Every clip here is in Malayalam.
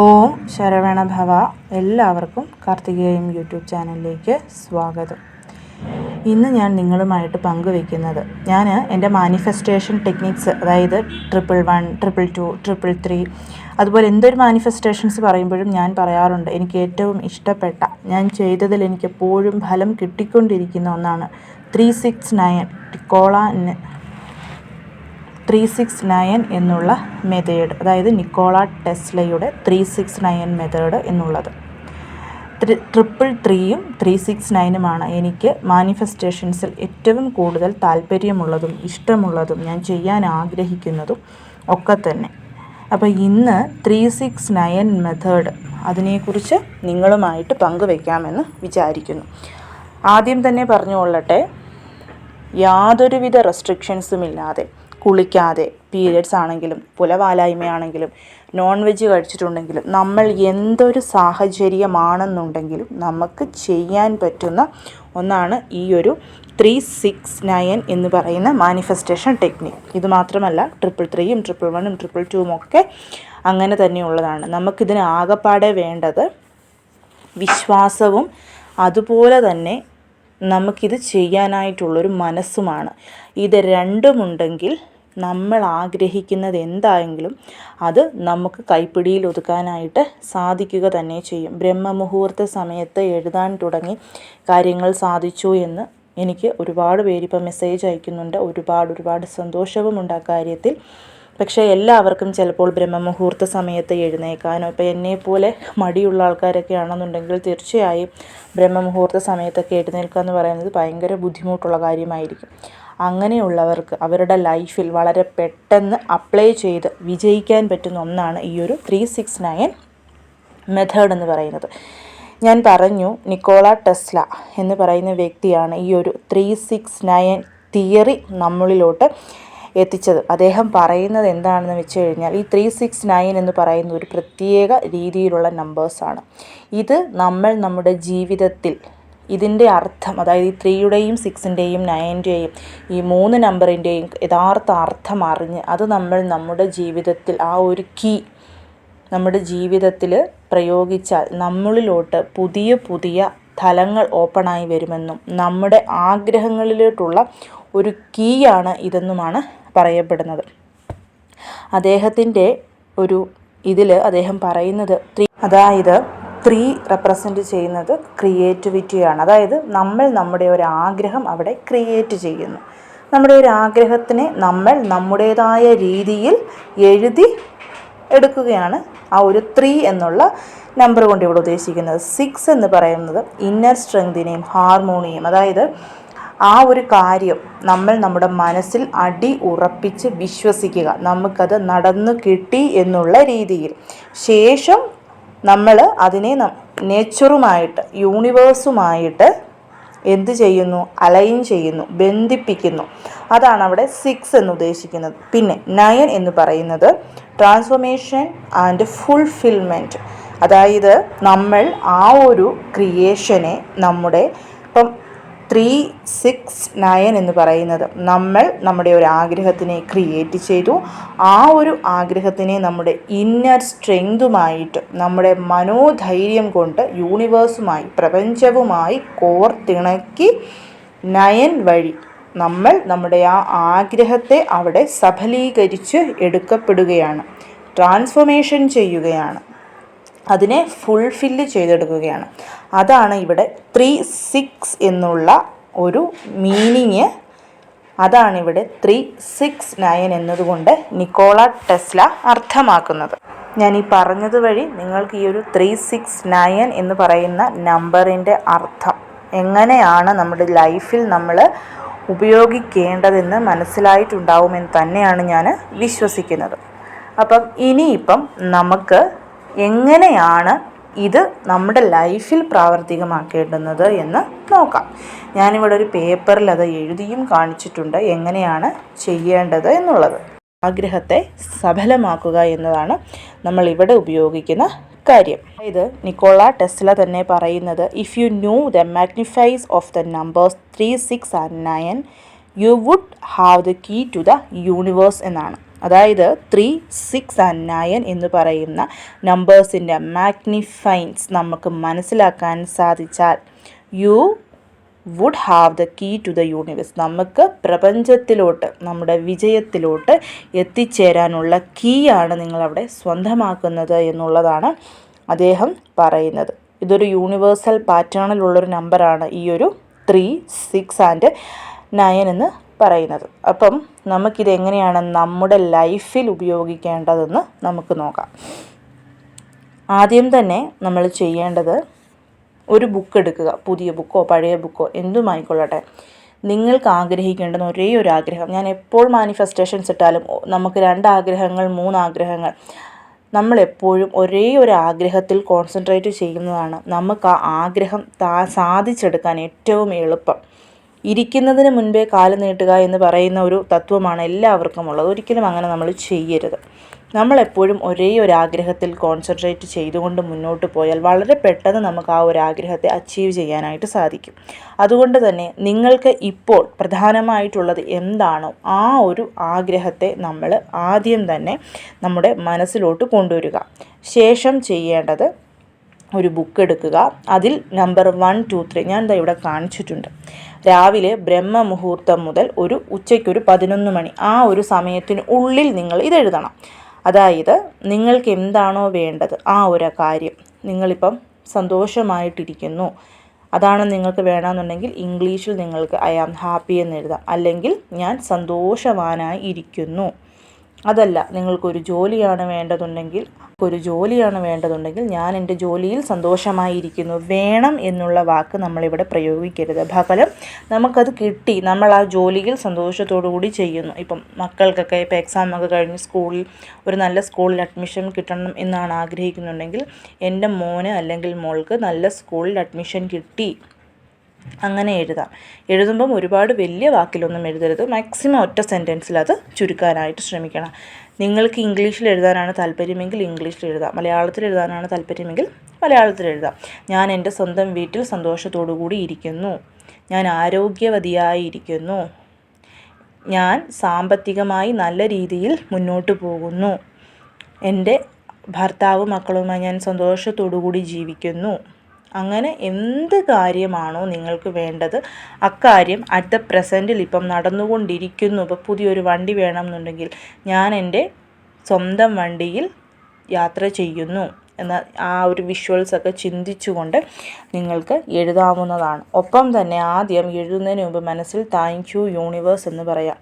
ഓം ശരവണ ഭവ എല്ലാവർക്കും കാർത്തികേയം യൂട്യൂബ് ചാനലിലേക്ക് സ്വാഗതം. ഇന്ന് ഞാൻ നിങ്ങളുമായിട്ട് പങ്കുവെക്കുന്നത് ഞാൻ എന്റെ മാനിഫെസ്റ്റേഷൻ ടെക്നിക്സ് അതായത് triple one triple two triple three അതുപോലെ എന്തൊരു മാനിഫെസ്റ്റേഷൻസ് പറയുമ്പോഴും ഞാൻ പറയാറുണ്ട്. എനിക്ക് ഏറ്റവും ഇഷ്ടപ്പെട്ട ഞാൻ ചെയ്തതിൽ എനിക്ക് എപ്പോഴും ഫലം കിട്ടിക്കൊണ്ടിരിക്കുന്ന ഒന്നാണ് three six nine Nikola three six nine എന്നുള്ള മെത്തേഡ് അതായത് നിക്കോള ടെസ്ലയുടെ ത്രീ സിക്സ് നയൻ മെത്തേഡ് എന്നുള്ളത്. ട്രിപ്പിൾ ത്രീയും ത്രീ സിക്സ് നയനുമാണ്. എനിക്ക് മാനിഫെസ്റ്റേഷൻസിൽ ഏറ്റവും കൂടുതൽ താല്പര്യമുള്ളതും ഇഷ്ടമുള്ളതും ഞാൻ ചെയ്യാൻ ആഗ്രഹിക്കുന്നതും ഒക്കെ തന്നെ. അപ്പോൾ ഇന്ന് ത്രീ സിക്സ് നയൻ മെത്തേഡ് അതിനെക്കുറിച്ച് നിങ്ങളുമായിട്ട് പങ്കുവയ്ക്കാമെന്ന് വിചാരിക്കുന്നു. ആദ്യം തന്നെ പറഞ്ഞുകൊള്ളട്ടെ യാതൊരുവിധ റെസ്ട്രിക്ഷൻസും ഇല്ലാതെ കുളിക്കാതെ പീരിയഡ്സ് ആണെങ്കിലും പുലവാലായ്മയാണെങ്കിലും നോൺ വെജ് കഴിച്ചിട്ടുണ്ടെങ്കിലും നമ്മൾ എന്തൊരു സാഹചര്യമാണെന്നുണ്ടെങ്കിലും നമുക്ക് ചെയ്യാൻ പറ്റുന്ന ഒന്നാണ് ഈ ഒരു ത്രീ സിക്സ് നയൻ എന്ന് പറയുന്ന മാനിഫെസ്റ്റേഷൻ ടെക്നിക് ഇത് മാത്രമല്ല ട്രിപ്പിൾ ത്രീയും ട്രിപ്പിൾ വണ്ണും ട്രിപ്പിൾ ടൂവും ഒക്കെ അങ്ങനെ തന്നെയുള്ളതാണ്. നമുക്കിതിന് ആകപ്പാടെ വേണ്ടത് വിശ്വാസവും അതുപോലെ തന്നെ നമുക്കിത് ചെയ്യാനായിട്ടുള്ളൊരു മനസ്സുമാണ്. ഇത് രണ്ടുമുണ്ടെങ്കിൽ നമ്മൾ ആഗ്രഹിക്കുന്നത് എന്തായെങ്കിലും അത് നമുക്ക് കൈപ്പിടിയിൽ ഒതുക്കാനായിട്ട് സാധിക്കുക തന്നെ ചെയ്യും. ബ്രഹ്മമുഹൂർത്ത സമയത്ത് എഴുതാൻ തുടങ്ങി കാര്യങ്ങൾ സാധിച്ചു എന്ന് എനിക്ക് ഒരുപാട് പേര് ഇപ്പം മെസ്സേജ് അയക്കുന്നുണ്ട്. ഒരുപാട് ഒരുപാട് സന്തോഷവുമുണ്ട് ആ കാര്യത്തിൽ. പക്ഷേ എല്ലാവർക്കും ചിലപ്പോൾ ബ്രഹ്മമുഹൂർത്ത സമയത്ത് എഴുന്നേക്കാനോ ഇപ്പോൾ എന്നെപ്പോലെ മടിയുള്ള ആൾക്കാരൊക്കെ ആണെന്നുണ്ടെങ്കിൽ തീർച്ചയായും ബ്രഹ്മമുഹൂർത്ത സമയത്തൊക്കെ എഴുന്നേൽക്കുക എന്ന് പറയുന്നത് ഭയങ്കര ബുദ്ധിമുട്ടുള്ള കാര്യമായിരിക്കും. അങ്ങനെയുള്ളവർക്ക് അവരുടെ ലൈഫിൽ വളരെ പെട്ടെന്ന് അപ്ലൈ ചെയ്ത് വിജയിക്കാൻ പറ്റുന്ന ഒന്നാണ് ഈ ഒരു ത്രീ സിക്സ് നയൻ മെത്തേഡ് എന്ന് പറയുന്നത്. ഞാൻ പറഞ്ഞു നിക്കോള ടെസ്ല എന്ന് പറയുന്ന വ്യക്തിയാണ് ഈ ഒരു ത്രീ സിക്സ് നയൻ തിയറി നമ്മളിലോട്ട് എത്തിച്ചത്. അദ്ദേഹം പറയുന്നത് എന്താണെന്ന് വെച്ച് കഴിഞ്ഞാൽ ഈ ത്രീ സിക്സ് നയൻ എന്ന് പറയുന്ന ഒരു പ്രത്യേക രീതിയിലുള്ള നമ്പേഴ്സാണ് ഇത് നമ്മൾ നമ്മുടെ ജീവിതത്തിൽ ഇതിന്റെ അർത്ഥം അതായത് ഈ ത്രീയുടെയും സിക്സിന്റെയും നയന്റെയും ഈ മൂന്ന് നമ്പറിന്റെയും യഥാർത്ഥ അർത്ഥം അറിഞ്ഞ് അത് നമ്മൾ നമ്മുടെ ജീവിതത്തിൽ ആ ഒരു കീ നമ്മുടെ ജീവിതത്തിൽ പ്രയോഗിച്ചാൽ നമ്മളിലോട്ട് പുതിയ പുതിയ തലങ്ങൾ ഓപ്പണായി വരുമെന്നും നമ്മുടെ ആഗ്രഹങ്ങളിലോട്ടുള്ള ഒരു കീയാണ് ഇതെന്നുമാണ് പറയപ്പെടുന്നത്. അദ്ദേഹത്തിന്റെ ഒരു ഇതിൽ അദ്ദേഹം പറയുന്നത് അതായത് ത്രീ റെപ്രസെന്റ് ചെയ്യുന്നത് ക്രിയേറ്റിവിറ്റിയാണ്. അതായത് നമ്മൾ നമ്മുടെ ഒരു ആഗ്രഹം അവിടെ ക്രിയേറ്റ് ചെയ്യുന്നു. നമ്മുടെ ഒരു ആഗ്രഹത്തിനെ നമ്മൾ നമ്മുടേതായ രീതിയിൽ എഴുതി എടുക്കുകയാണ്. ആ ഒരു ത്രീ എന്നുള്ള നമ്പർ കൊണ്ട് ഇവിടെ ഉദ്ദേശിക്കുന്നത്. സിക്സ് എന്ന് പറയുന്നത് ഇന്നർ സ്ട്രെങ്തിനെയും ഹാർമോണിയും അതായത് ആ ഒരു കാര്യം നമ്മൾ നമ്മുടെ മനസ്സിൽ അടി ഉറപ്പിച്ച് വിശ്വസിക്കുക. നമുക്കത് നടന്നു കിട്ടി എന്നുള്ള രീതിയിൽ. ശേഷം നമ്മൾ അതിനെ നേച്ചറുമായിട്ട് യൂണിവേഴ്സുമായിട്ട് എന്ത് ചെയ്യുന്നു? അലൈൻ ചെയ്യുന്നു ബന്ധിപ്പിക്കുന്നു. അതാണ് അവിടെ സിക്സ് എന്ന് ഉദ്ദേശിക്കുന്നത്. പിന്നെ നയൻ എന്ന് പറയുന്നത് ട്രാൻസ്ഫോർമേഷൻ ആൻഡ് ഫുൾഫിൽമെന്റ് അതായത് നമ്മൾ ആ ഒരു ക്രിയേഷനെ നമ്മുടെ ഇപ്പം ത്രീ സിക്സ് നയൻ എന്ന് പറയുന്നത് നമ്മൾ നമ്മുടെ ഒരു ആഗ്രഹത്തിനെ ക്രിയേറ്റ് ചെയ്തു. ആ ഒരു ആഗ്രഹത്തിനെ നമ്മുടെ ഇന്നർ സ്ട്രെങ്തുമായിട്ട് നമ്മുടെ മനോധൈര്യം കൊണ്ട് യൂണിവേഴ്സുമായി പ്രപഞ്ചവുമായി കോർത്തിണക്കി നയൻ വഴി നമ്മൾ നമ്മുടെ ആ ആഗ്രഹത്തെ അവിടെ സഫലീകരിച്ച് എടുക്കപ്പെടുകയാണ്. ട്രാൻസ്ഫോർമേഷൻ ചെയ്യുകയാണ്. അതിനെ ഫുൾഫില്ല് ചെയ്തെടുക്കുകയാണ്. അതാണ് ഇവിടെ ത്രീ സിക്സ് എന്നുള്ള ഒരു മീനിങ് അതാണ് ഇവിടെ ത്രീ സിക്സ് നയൻ എന്നതുകൊണ്ട് നിക്കോള ടെസ്ല അർത്ഥമാക്കുന്നത്. ഞാൻ ഈ പറഞ്ഞത് വഴി നിങ്ങൾക്ക് ഈ ഒരു ത്രീ സിക്സ് നയൻ എന്ന് പറയുന്ന നമ്പറിന്റെ അർത്ഥം എങ്ങനെയാണ് നമ്മുടെ ലൈഫിൽ നമ്മൾ ഉപയോഗിക്കേണ്ടതെന്ന് മനസ്സിലായിട്ടുണ്ടാവുമെന്ന് തന്നെയാണ് ഞാൻ വിശ്വസിക്കുന്നത്. അപ്പം ഇനിയിപ്പം നമുക്ക് എങ്ങനെയാണ് ഇത് നമ്മുടെ ലൈഫിൽ പ്രാവർത്തികമാക്കേണ്ടുന്നത് എന്ന് നോക്കാം. ഞാനിവിടെ ഒരു പേപ്പറിൽ അത് എഴുതിയും കാണിച്ചിട്ടുണ്ട് എങ്ങനെയാണ് ചെയ്യേണ്ടത് എന്നുള്ളത്. ആഗ്രഹത്തെ സഫലമാക്കുക എന്നതാണ് നമ്മൾ ഇവിടെ ഉപയോഗിക്കുന്ന കാര്യം. അതായത് നിക്കോള ടെസ്ല തന്നെ പറയുന്നത് if you knew the magnificence of the numbers three six and nine you would have the key to the universe എന്നാണ്. അതായത് ത്രീ സിക്സ് ആൻഡ് നയൻ എന്ന് പറയുന്ന നമ്പേഴ്സിന്റെ മാഗ്നിഫൈൻസ് നമുക്ക് മനസ്സിലാക്കാൻ സാധിച്ചാൽ you would have the key to the universe നമുക്ക് പ്രപഞ്ചത്തിലോട്ട് നമ്മുടെ വിജയത്തിലോട്ട് എത്തിച്ചേരാനുള്ള കീ ആണ് നിങ്ങളവിടെ സ്വന്തമാക്കുന്നത് എന്നുള്ളതാണ് അദ്ദേഹം പറയുന്നത്. ഇതൊരു യൂണിവേഴ്സൽ പാറ്റേണിലുള്ളൊരു നമ്പറാണ് ഈ ഒരു ത്രീ സിക്സ് ആൻഡ് നയൻ എന്ന് പറയുന്നത്. അപ്പം നമുക്കിത് എങ്ങനെയാണ് നമ്മുടെ ലൈഫിൽ ഉപയോഗിക്കേണ്ടതെന്ന് നമുക്ക് നോക്കാം. ആദ്യം തന്നെ നമ്മൾ ചെയ്യേണ്ടത് ഒരു ബുക്ക് എടുക്കുക. പുതിയ ബുക്കോ പഴയ ബുക്കോ എന്തുമായിക്കൊള്ളട്ടെ നിങ്ങൾക്ക് ആഗ്രഹിക്കേണ്ടുന്ന ഒരേ ഒരു ആഗ്രഹം. ഞാൻ എപ്പോൾ മാനിഫെസ്റ്റേഷൻസ് ഇട്ടാലും നമുക്ക് രണ്ട് ആഗ്രഹങ്ങൾ മൂന്ന് ആഗ്രഹങ്ങൾ നമ്മൾ എപ്പോഴും ഒരേ ഒരു ആഗ്രഹത്തിൽ കോൺസെൻട്രേറ്റ് ചെയ്യുന്നതാണ് നമുക്ക് ആ ആഗ്രഹം താ സാധിച്ചെടുക്കാൻ ഏറ്റവും എളുപ്പം. ഇരിക്കുന്നതിന് മുൻപേ കാൽ നീട്ടുക എന്ന് പറയുന്ന ഒരു തത്വമാണ് എല്ലാവർക്കും ഉള്ളത്. ഒരിക്കലും അങ്ങനെ നമ്മൾ ചെയ്യരുത്. നമ്മളെപ്പോഴും ഒരേ ഒരു ആഗ്രഹത്തിൽ കോൺസെൻട്രേറ്റ് ചെയ്തുകൊണ്ട് മുന്നോട്ട് പോയാൽ വളരെ പെട്ടെന്ന് നമുക്ക് ആ ഒരു ആഗ്രഹത്തെ അച്ചീവ് ചെയ്യാനായിട്ട് സാധിക്കും. അതുകൊണ്ട് തന്നെ നിങ്ങൾക്ക് ഇപ്പോൾ പ്രധാനമായിട്ടുള്ളത് എന്താണോ ആ ഒരു ആഗ്രഹത്തെ നമ്മൾ ആദ്യം തന്നെ നമ്മുടെ മനസ്സിലോട്ട് കൊണ്ടുവരിക. ശേഷം ചെയ്യേണ്ടത് ഒരു ബുക്ക് എടുക്കുക. അതിൽ നമ്പർ വൺ ടു ത്രീ ഞാൻ എന്താ ഇവിടെ കാണിച്ചിട്ടുണ്ട്. രാവിലെ ബ്രഹ്മമുഹൂർത്തം മുതൽ ഒരു ഉച്ചയ്ക്കൊരു പതിനൊന്ന് മണി ആ ഒരു സമയത്തിന് ഉള്ളിൽ നിങ്ങൾ ഇതെഴുതണം അതായത് നിങ്ങൾക്ക് എന്താണോ വേണ്ടത് ആ ഒരു കാര്യം. നിങ്ങളിപ്പം സന്തോഷമായിട്ടിരിക്കുന്നു. അതാണ് നിങ്ങൾക്ക് വേണമെന്നുണ്ടെങ്കിൽ ഇംഗ്ലീഷിൽ നിങ്ങൾക്ക് ഐ ആം ഹാപ്പി എന്ന് എഴുതാം. അല്ലെങ്കിൽ ഞാൻ സന്തോഷവാനായി ഇരിക്കുന്നു. അതല്ല നിങ്ങൾക്കൊരു ജോലിയാണ് വേണ്ടതുണ്ടെങ്കിൽ ഒരു ജോലിയാണ് വേണ്ടതുണ്ടെങ്കിൽ ഞാൻ എന്റെ ജോലിയിൽ സന്തോഷമായിരിക്കുന്നു. വേണം എന്നുള്ള വാക്ക് നമ്മളിവിടെ പ്രയോഗിക്കരുത്. ഫലം നമുക്കത് കിട്ടി. നമ്മൾ ആ ജോലിയിൽ കൂടി ചെയ്യുന്നു. ഇപ്പം മക്കൾക്കൊക്കെ ഇപ്പോൾ എക്സാം ഒക്കെ കഴിഞ്ഞ് സ്കൂളിൽ ഒരു നല്ല സ്കൂളിൽ അഡ്മിഷൻ കിട്ടണം എന്നാണ് ആഗ്രഹിക്കുന്നുണ്ടെങ്കിൽ എന്റെ മോന് അല്ലെങ്കിൽ മോൾക്ക് നല്ല സ്കൂളിൽ അഡ്മിഷൻ കിട്ടി. അങ്ങനെ എഴുതാം. എഴുതുമ്പം ഒരുപാട് വലിയ വാക്കിലൊന്നും എഴുതരുത്. മാക്സിമം ഒറ്റ സെന്റൻസിൽ അത് ചുരുക്കാനായിട്ട് ശ്രമിക്കണം. നിങ്ങൾക്ക് ഇംഗ്ലീഷിൽ എഴുതാനാണ് താല്പര്യമെങ്കിൽ ഇംഗ്ലീഷിൽ എഴുതാം. മലയാളത്തിൽ എഴുതാനാണ് താല്പര്യമെങ്കിൽ മലയാളത്തിൽ എഴുതാം. ഞാൻ എന്റെ സ്വന്തം വീട്ടിൽ സന്തോഷത്തോടു കൂടി ഇരിക്കുന്നു. ഞാൻ ആരോഗ്യവതിയായിരിക്കുന്നു ഞാൻ സാമ്പത്തികമായി നല്ല രീതിയിൽ മുന്നോട്ട് പോകുന്നു. എന്റെ ഭർത്താവും മക്കളുമായി ഞാൻ സന്തോഷത്തോടു കൂടി ജീവിക്കുന്നു. അങ്ങനെ എന്ത് കാര്യമാണോ നിങ്ങൾക്ക് വേണ്ടത് അക്കാര്യം അറ്റ് ദ പ്രസന്റിൽ ഇപ്പം നടന്നുകൊണ്ടിരിക്കുന്നു. ഇപ്പോൾ പുതിയൊരു വണ്ടി വേണമെന്നുണ്ടെങ്കിൽ ഞാൻ എന്റെ സ്വന്തം വണ്ടിയിൽ യാത്ര ചെയ്യുന്നു എന്ന ആ ഒരു വിഷ്വൽസ് ഒക്കെ ചിന്തിച്ചുകൊണ്ട് നിങ്ങൾക്ക് എഴുതാവുന്നതാണ്. ഒപ്പം തന്നെ ആദ്യം എഴുതുന്നതിന് മുമ്പ് മനസ്സിൽ താങ്ക് യു യൂണിവേഴ്സ് എന്ന് പറയാം.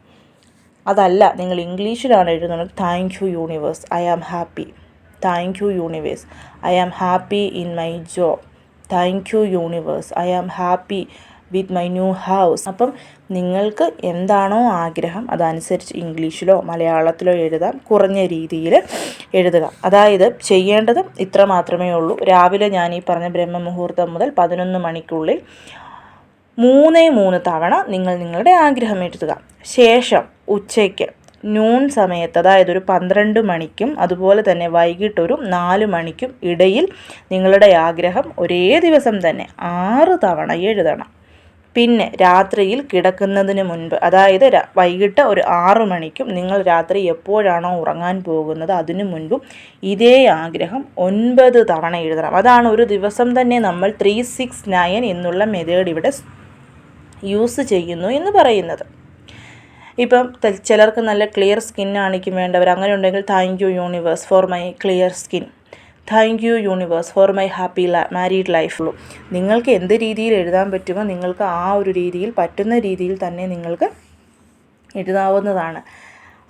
അതല്ല നിങ്ങൾ ഇംഗ്ലീഷിലാണ് എഴുതുന്നത് thank you universe I am happy thank you universe I am happy in my job thank you universe. I am happy with my new house. അപ്പം നിങ്ങൾക്ക് എന്താണോ ആഗ്രഹം അതനുസരിച്ച് ഇംഗ്ലീഷിലോ മലയാളത്തിലോ എഴുതാം. കുറഞ്ഞ രീതിയിൽ എഴുതുക. അതായത് ചെയ്യേണ്ടത് ഇത്ര മാത്രമേ ഉള്ളൂ. രാവിലെ ഞാൻ ഈ പറഞ്ഞ ബ്രഹ്മമുഹൂർത്തം മുതൽ പതിനൊന്ന് മണിക്കുള്ളിൽ മൂന്നേ മൂന്ന് തവണ നിങ്ങൾ നിങ്ങളുടെ ആഗ്രഹം എഴുതുക. ശേഷം ഉച്ചയ്ക്ക് നൂൺ സമയത്ത് അതായത് ഒരു പന്ത്രണ്ട് മണിക്കും അതുപോലെ തന്നെ വൈകിട്ടൊരു നാല് മണിക്കും ഇടയിൽ നിങ്ങളുടെ ആഗ്രഹം ഒരേ ദിവസം തന്നെ ആറ് തവണ എഴുതണം പിന്നെ രാത്രിയിൽ കിടക്കുന്നതിന് മുൻപ് അതായത് വൈകിട്ട് ഒരു ആറു മണിക്കും നിങ്ങൾ രാത്രി എപ്പോഴാണോ ഉറങ്ങാൻ പോകുന്നത് അതിനു മുൻപും ഇതേ ആഗ്രഹം ഒൻപത് തവണ എഴുതണം. അതാണ് ഒരു ദിവസം തന്നെ നമ്മൾ ത്രീ സിക്സ് നയൻ എന്നുള്ള മെതേഡ് ഇവിടെ യൂസ് ചെയ്യുന്നു എന്ന് പറയുന്നത്. ഇപ്പം ചിലർക്ക് നല്ല ക്ലിയർ സ്കിൻ ആണിക്കും വേണ്ടവർ. അങ്ങനെ ഉണ്ടെങ്കിൽ thank you universe for my clear skin thank you universe for my happy married ലൈഫുള്ളൂ നിങ്ങൾക്ക് എന്ത് രീതിയിൽ എഴുതാൻ പറ്റുമോ നിങ്ങൾക്ക് ആ ഒരു രീതിയിൽ പറ്റുന്ന രീതിയിൽ തന്നെ നിങ്ങൾക്ക് എഴുതാവുന്നതാണ്.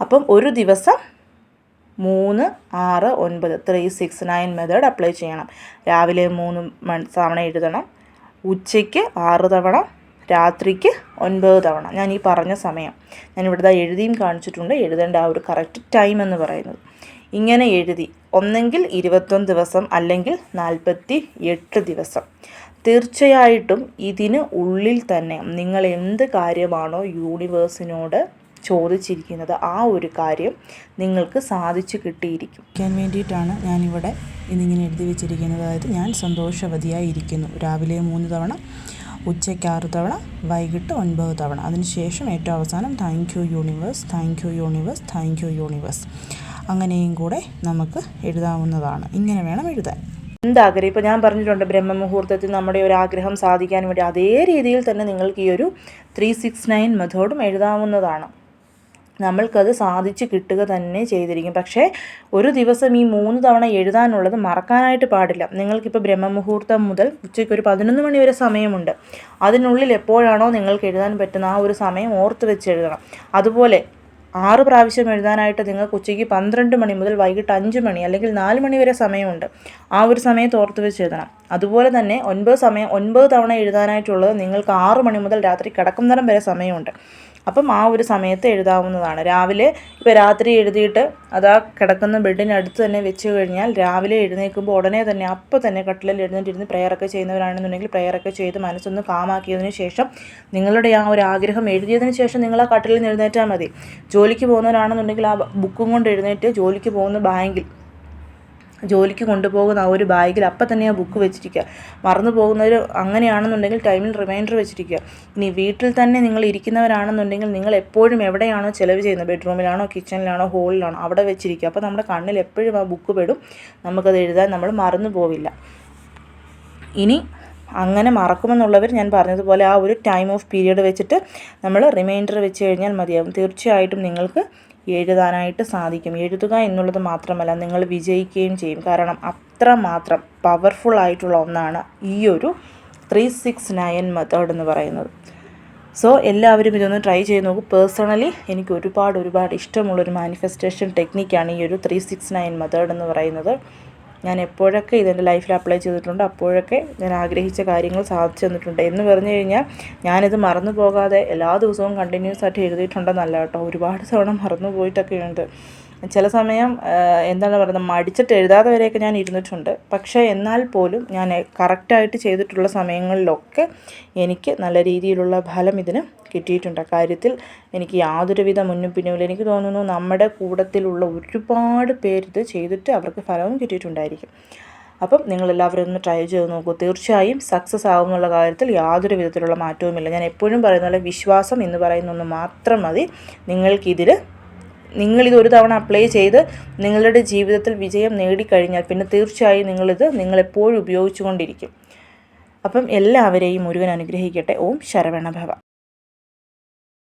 അപ്പം ഒരു ദിവസം മൂന്ന് ആറ് ഒൻപത് three six nine method apply ചെയ്യണം. രാവിലെ മൂന്ന് തവണ എഴുതണം. ഉച്ചയ്ക്ക് ആറ് തവണ രാത്രിക്ക് ഒൻപത് തവണ. ഞാൻ ഈ പറഞ്ഞ സമയം ഞാൻ ഇവിടെ എഴുതിയും കാണിച്ചിട്ടുണ്ട്. എഴുതേണ്ട ആ ഒരു കറക്റ്റ് ടൈം എന്ന് പറയുന്നത്. ഇങ്ങനെ എഴുതി ഒന്നെങ്കിൽ ഇരുപത്തൊന്ന് ദിവസം അല്ലെങ്കിൽ നാൽപ്പത്തി എട്ട് ദിവസം. തീർച്ചയായിട്ടും ഇതിന് ഉള്ളിൽ തന്നെ നിങ്ങൾ എന്ത് കാര്യമാണോ യൂണിവേഴ്സിനോട് ചോദിച്ചിരിക്കുന്നത് ആ ഒരു കാര്യം നിങ്ങൾക്ക് സാധിച്ചു കിട്ടിയിരിക്കും. ക്കാൻ വേണ്ടിയിട്ടാണ് ഞാനിവിടെ ഇന്നിങ്ങനെ എഴുതി വെച്ചിരിക്കുന്നത്. അതായത് ഞാൻ സന്തോഷവതിയായിരിക്കുന്നു രാവിലെ മൂന്ന് തവണ ഉച്ചയ്ക്ക് ആറ് തവണ വൈകിട്ട് ഒൻപത് തവണ. അതിനുശേഷം ഏറ്റവും അവസാനം thank you universe thank you universe thank you universe അങ്ങനെയും കൂടെ നമുക്ക് എഴുതാവുന്നതാണ്. ഇങ്ങനെ വേണം എഴുതാൻ. എന്താഗ്രഹം? ഇപ്പോൾ ഞാൻ പറഞ്ഞിട്ടുണ്ട് ബ്രഹ്മമുഹൂർത്തത്തിൽ നമ്മുടെ ഒരു ആഗ്രഹം സാധിക്കാൻ വേണ്ടി അതേ രീതിയിൽ തന്നെ നിങ്ങൾക്ക് ഈ ഒരു ത്രീ സിക്സ് നയൻ മെത്തേഡും എഴുതാവുന്നതാണ്. നമ്മൾക്കത് സാധിച്ചു കിട്ടുക തന്നെ ചെയ്തിരിക്കും. പക്ഷേ ഒരു ദിവസം ഈ മൂന്ന് തവണ എഴുതാനുള്ളത് മറക്കാനായിട്ട് പാടില്ല. നിങ്ങൾക്കിപ്പോൾ ബ്രഹ്മമുഹൂർത്തം മുതൽ ഉച്ചയ്ക്ക് ഒരു പതിനൊന്ന് മണി വരെ സമയമുണ്ട്. അതിനുള്ളിൽ എപ്പോഴാണോ നിങ്ങൾക്ക് എഴുതാൻ പറ്റുന്ന ആ ഒരു സമയം ഓർത്ത് വെച്ച് എഴുതണം. അതുപോലെ ആറ് പ്രാവശ്യം എഴുതാനായിട്ട് നിങ്ങൾക്ക് ഉച്ചയ്ക്ക് പന്ത്രണ്ട് മണി മുതൽ വൈകിട്ട് അഞ്ച് മണി അല്ലെങ്കിൽ നാല് മണി വരെ സമയമുണ്ട്. ആ ഒരു സമയത്ത് ഓർത്ത് വെച്ച് എഴുതണം. അതുപോലെ തന്നെ ഒൻപത് സമയം ഒൻപത് തവണ എഴുതാനായിട്ടുള്ളത് നിങ്ങൾക്ക് ആറ് മണി മുതൽ രാത്രി കിടക്കുന്നേരം വരെ സമയമുണ്ട്. അപ്പം ആ ഒരു സമയത്ത് എഴുതാവുന്നതാണ്. രാവിലെ ഇപ്പോൾ രാത്രി എഴുതിയിട്ട് അതാ കിടക്കുന്ന ബെഡിനടുത്ത് തന്നെ വെച്ച് കഴിഞ്ഞാൽ രാവിലെ എഴുന്നേൽക്കുമ്പോൾ ഉടനെ തന്നെ അപ്പോൾ തന്നെ കട്ടിലിൽ എഴുന്നേറ്റിരുന്ന് പ്രെയറൊക്കെ ചെയ്യുന്നവരാണെന്നുണ്ടെങ്കിൽ പ്രെയറൊക്കെ ചെയ്ത് മനസ്സൊന്ന് കാമാക്കിയതിന് ശേഷം നിങ്ങളുടെ ആ ഒരു ആഗ്രഹം എഴുതിയതിന് ശേഷം നിങ്ങൾ ആ കട്ടിലിൽ എഴുന്നേറ്റാൽ മതി. ജോലിക്ക് പോകുന്നവരാണെന്നുണ്ടെങ്കിൽ ആ ബുക്കും കൊണ്ട് എഴുന്നേറ്റ് ജോലിക്ക് പോകുന്ന ബാങ്കിൽ ജോലിക്ക് കൊണ്ടുപോകുന്ന ആ ഒരു ബാഗിൽ അപ്പം തന്നെ ആ ബുക്ക് വെച്ചിരിക്കുക. മറന്നു പോകുന്നവർ അങ്ങനെയാണെന്നുണ്ടെങ്കിൽ ടൈമിൽ റിമൈൻഡർ വെച്ചിരിക്കുക. ഇനി വീട്ടിൽ തന്നെ നിങ്ങൾ ഇരിക്കുന്നവരാണെന്നുണ്ടെങ്കിൽ നിങ്ങൾ എപ്പോഴും എവിടെയാണോ ചിലവ് ചെയ്യുന്നത്? ബെഡ്റൂമിലാണോ കിച്ചണിലാണോ ഹോളിലാണോ? അവിടെ വെച്ചിരിക്കുക. അപ്പോൾ നമ്മുടെ കണ്ണിൽ എപ്പോഴും ആ ബുക്ക് പെടും. നമുക്കത് എഴുതാൻ നമ്മൾ മറന്നു പോവില്ല. ഇനി അങ്ങനെ മറക്കുമെന്നുള്ളവർ ഞാൻ പറഞ്ഞതുപോലെ ആ ഒരു ടൈം ഓഫ് പീരീഡ് വെച്ചിട്ട് നമ്മൾ റിമൈൻഡർ വെച്ച് കഴിഞ്ഞാൽ മതിയാവും. തീർച്ചയായിട്ടും നിങ്ങൾക്ക് എഴുതാനായിട്ട് സാധിക്കും. എഴുതുക എന്നുള്ളത് മാത്രമല്ല നിങ്ങൾ വിജയിക്കുകയും ചെയ്യും. കാരണം അത്രമാത്രം പവർഫുൾ ആയിട്ടുള്ള ഒന്നാണ് ഈ ഒരു ത്രീ സിക്സ് നയൻ മെത്തേഡ് എന്ന് പറയുന്നത്. സോ എല്ലാവരും ഇതൊന്ന് ട്രൈ ചെയ്ത് നോക്കും. പേഴ്സണലി എനിക്ക് ഒരുപാട് ഒരുപാട് ഇഷ്ടമുള്ളൊരു മാനിഫെസ്റ്റേഷൻ ടെക്നിക്കാണ് ഈ ഒരു ത്രീ സിക്സ് നയൻ മെത്തേഡ് എന്ന് പറയുന്നത്. ഞാൻ എപ്പോഴൊക്കെ ഇതെന്റെ ലൈഫിൽ അപ്ലൈ ചെയ്തിട്ടുണ്ട് അപ്പോഴൊക്കെ ഞാൻ ആഗ്രഹിച്ച കാര്യങ്ങൾ സാധിച്ചു തന്നിട്ടുണ്ട്. എന്ന് പറഞ്ഞു കഴിഞ്ഞാൽ ഞാനിത് മറന്നു പോകാതെ എല്ലാ ദിവസവും കണ്ടിന്യൂസ് ആയിട്ട് എഴുതിയിട്ടുണ്ടെന്നല്ല കേട്ടോ. ഒരുപാട് തവണ മറന്നു പോയിട്ടൊക്കെ ഉണ്ട് ചില സമയം എന്താണ് പറയുന്നത് മടിച്ചിട്ട് എഴുതാതെ വരെയൊക്കെ ഞാൻ ഇരുന്നിട്ടുണ്ട്. പക്ഷേ എന്നാൽ പോലും ഞാൻ കറക്റ്റായിട്ട് ചെയ്തിട്ടുള്ള സമയങ്ങളിലൊക്കെ എനിക്ക് നല്ല രീതിയിലുള്ള ഫലം ഇതിന് കിട്ടിയിട്ടുണ്ട്. കാര്യത്തിൽ എനിക്ക് യാതൊരുവിധ മുന്നും പിന്നുമില്ല. എനിക്ക് തോന്നുന്നു നമ്മുടെ കൂടത്തിലുള്ള ഒരുപാട് പേരിത് ചെയ്തിട്ട് അവർക്ക് ഫലവും കിട്ടിയിട്ടുണ്ടായിരിക്കും. അപ്പം നിങ്ങളെല്ലാവരും ഒന്ന് ട്രൈ ചെയ്ത് നോക്കൂ. തീർച്ചയായും സക്സസ് ആകുമെന്നുള്ള കാര്യത്തിൽ യാതൊരു വിധത്തിലുള്ള മാറ്റവുമില്ല. ഞാൻ എപ്പോഴും പറയുന്ന പോലെ വിശ്വാസം എന്ന് പറയുന്ന ഒന്ന് മാത്രം മതി. നിങ്ങൾക്കിതിൽ നിങ്ങളിത് ഒരു തവണ അപ്ലൈ ചെയ്ത് നിങ്ങളുടെ ജീവിതത്തിൽ വിജയം നേടിക്കഴിഞ്ഞാൽ പിന്നെ തീർച്ചയായും നിങ്ങളിത് നിങ്ങളെപ്പോഴും ഉപയോഗിച്ചുകൊണ്ടിരിക്കും. അപ്പം എല്ലാവരെയും മുരുകൻ അനുഗ്രഹിക്കട്ടെ. ഓം ശരവണഭവ.